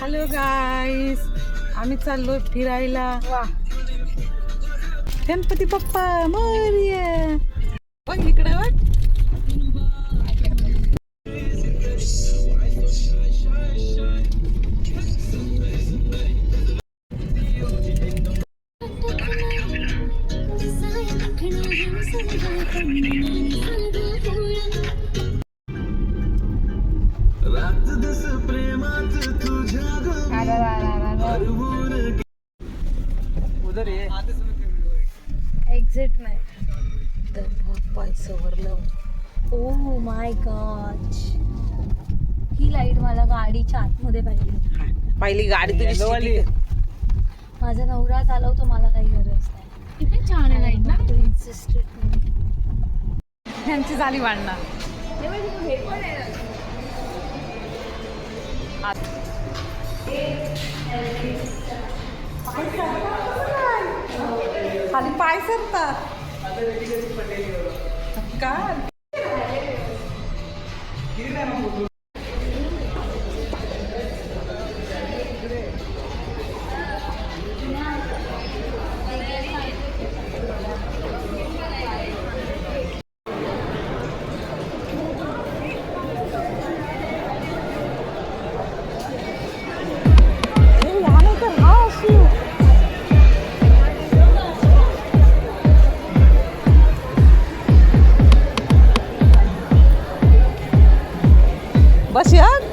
Hello गाईस आम्ही चाललो फिरायला. गणपती बाप्पा मोरया. बघ इकडे बघ एक्झिट नाही. तर पैसे भरलं. Oh my God he light मला गाडीच्या आतमध्ये पाहिजे पहिली गाडी तुझी माझा नवरा चालवतो मला काही गरज नाही. किती छान आहे लाइट ना? ह्यांची झाली वाढणार. खाली पाय सरतात. काय Labas.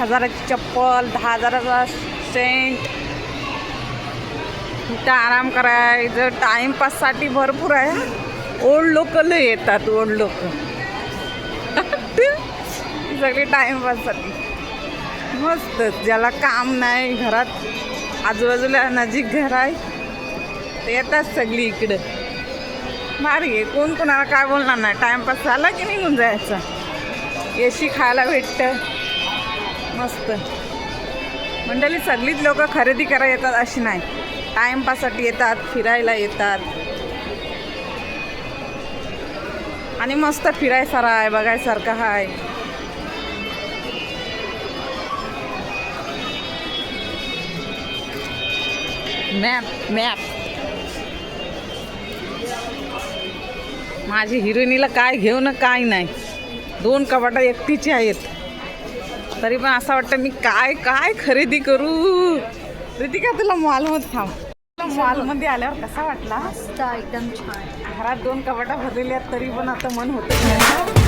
हजाराची चप्पल दहा हजाराचा सेंट. इथं आराम करायचं टाइमपाससाठी भरपूर आहे ओल्ड लोक येतात ओल्ड लोक. सगळे टाइमपाससाठी मस्त ज्याला काम नाही घरात आजूबाजूला नजीक घर आहे ते येतात सगळी इकडं. भारी आहे कोण कोणाला काय बोलणार नाही टाइमपास झाला की निघून जायचा. एशी खायला भेटतं. मस्त. मंडळी सगळीच लोक खरेदी करायला येतात अशी नाही. टाइमपाससाठी येतात फिरायला येतात. आणि मस्त फिरायसार आहे बघायसारखं आहे. मॅप मॅप माझी हिरोईनीला काय घेऊ ना काय नाही. दोन कपाटा एकटीचे आहेत. तरी पण असं वाटतं मी काय काय खरेदी करू? रितिका तुला मॉलमध्ये थांब. तुला मॉलमध्ये आल्यावर कसा वाटला? एकदम छान. घरात दोन कपाटा भरलेल्या तरी पण आता मन होतं.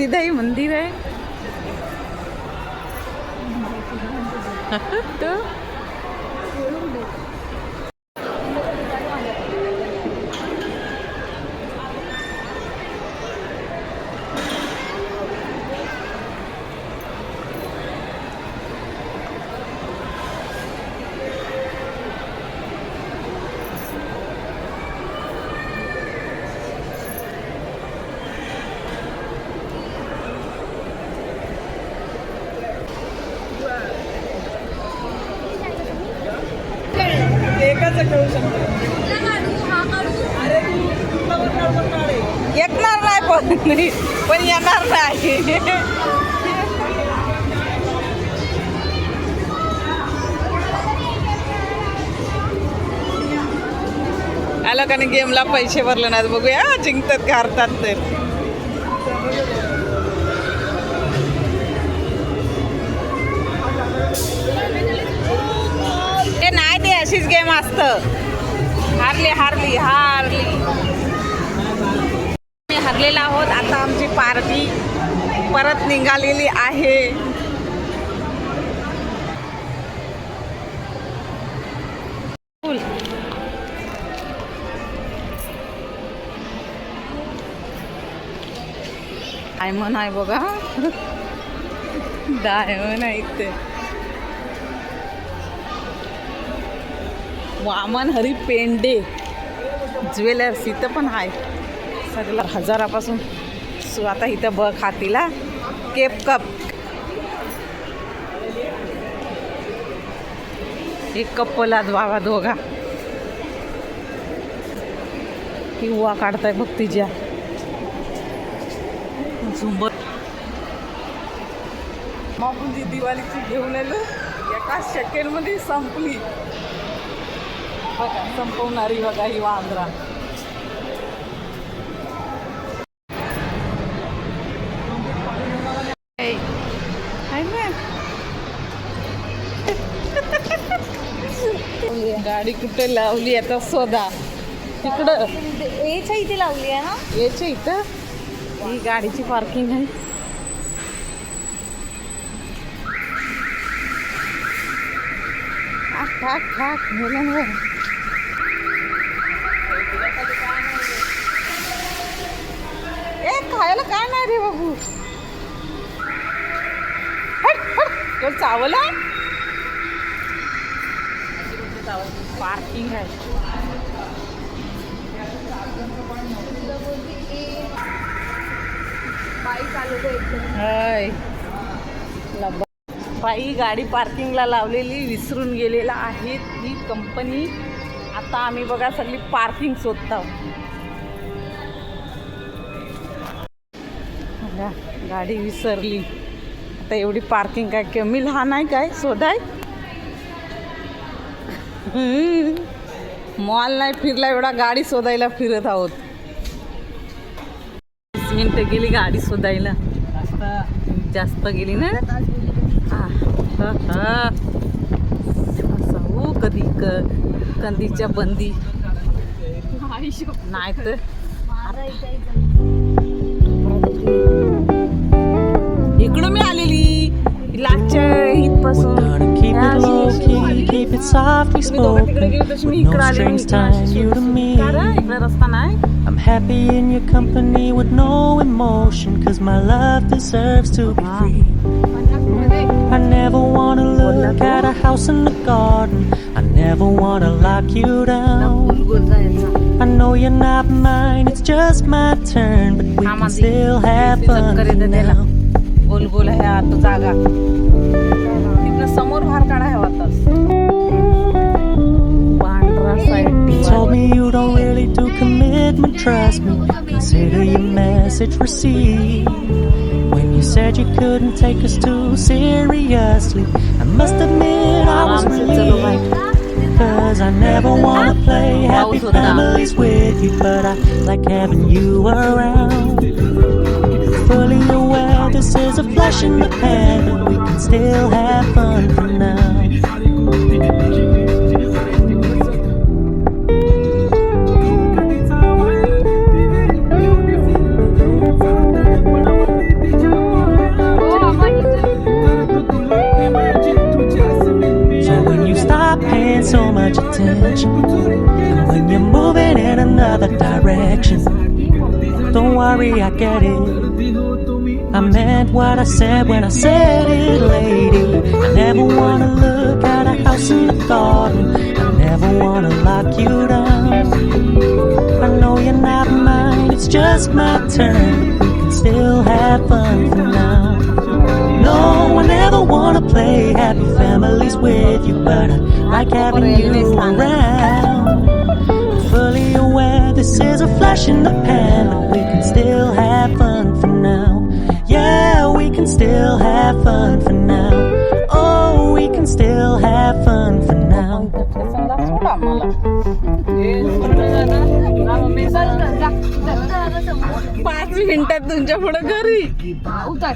सीधा ही मंदिर है तो कसं येणार नाही पण पण येणार नाही. आलं का गेमला? पैसे भरले नाहीत. बघूया जिंकतात का तर मस्त. हारली हारली हारली. आम्ही हरलेला आहोत. आता आमची पार्टी परत निघालेली आहे. डायमंड आहे बघा. डायमंड आहे इथे. वामन हरी पेंडे. ज्वेलर्स इथं पण आहे सगळं हजारापासून. सो आता इथं बघ हातीला. Cape cup. एक कपला बाबा दोघा. किंवा काढताय बघ तिच्या. झुंबर मग जी दिवाळीची घेऊन आलो. एका सेकंडमध्ये संपली. बघा संपवणारी बघा ही वांद्रा? गाडी कुठे लावली आता शोधा तिकडं. एच्या इथे लावली आहे ना? याच्या इथं? ही गाडीची पार्किंग आहे. ठाक ठाक मुलांवर खायला काय नाही रे बाबू. हट चावला? पार्किंग आहे. बाई बाई गाडी पार्किंगला लावलेली विसरून गेलेला आहे ही कंपनी आता आम्ही बघा सगळी पार्किंग शोधत बघा, गाडी विसरली. आता एवढी पार्किंग काय कमी लहान आहे काय? शोधाय मॉल नाही फिरला एवढा गाडी शोधायला फिरत आहोत. वीस मिनिटं गेली गाडी शोधायला. जास्त गेली ना? हा, हा, हा. हो कधी क कंदीच्या बंदी. नाही तर माझा इथे इकडं मी आलेली लागच्या इथपासून Gotta keep ह्या it low अशी- key, keep it softly तुम्ही दोघं तिकडे spoken. गेलो तशी मी With इकडं no आलेली strings इकडं अशी tying you to me. का रे? इकडे रस्ता नाही I'm happy in your company with no emotion, cause my love deserves to be free. I never wanna look at a house in the garden. I never wanna lock you down. गोल जायचा I know you're not mine, it's just my turn, but we हा, can माझी. still have तिथं fun करीत त्याला now. गोल गोल आहे आता जागा तिथनं समोर बाहेर काढा हवा तास पांढरा You told side me you don't really do commitment, trust me. Consider your message received. When you said you couldn't take us too seriously, I must admit I was आराम से चलो भाई relieved. Cause I never wanna play happy Paus होता. families with you, but I like having you around. This is a flash in the pan, but we can still have fun for now. So when you stop paying so much attention, and when you're moving in another direction, don't worry, I get it. What I said when I said it, lady. I never wanna look at a house in the garden. I never wanna lock you down. I know you're not mine, it's just my turn. We can still have fun for now. No, I never wanna play happy families with you, but I like having you around. Fully aware This is a flash in the pan, but we can still have fun for now. Yeah, can still have fun for now. Oh, we can still have fun for now. पाच मिनिटात तुमच्यापुढे घरी उतर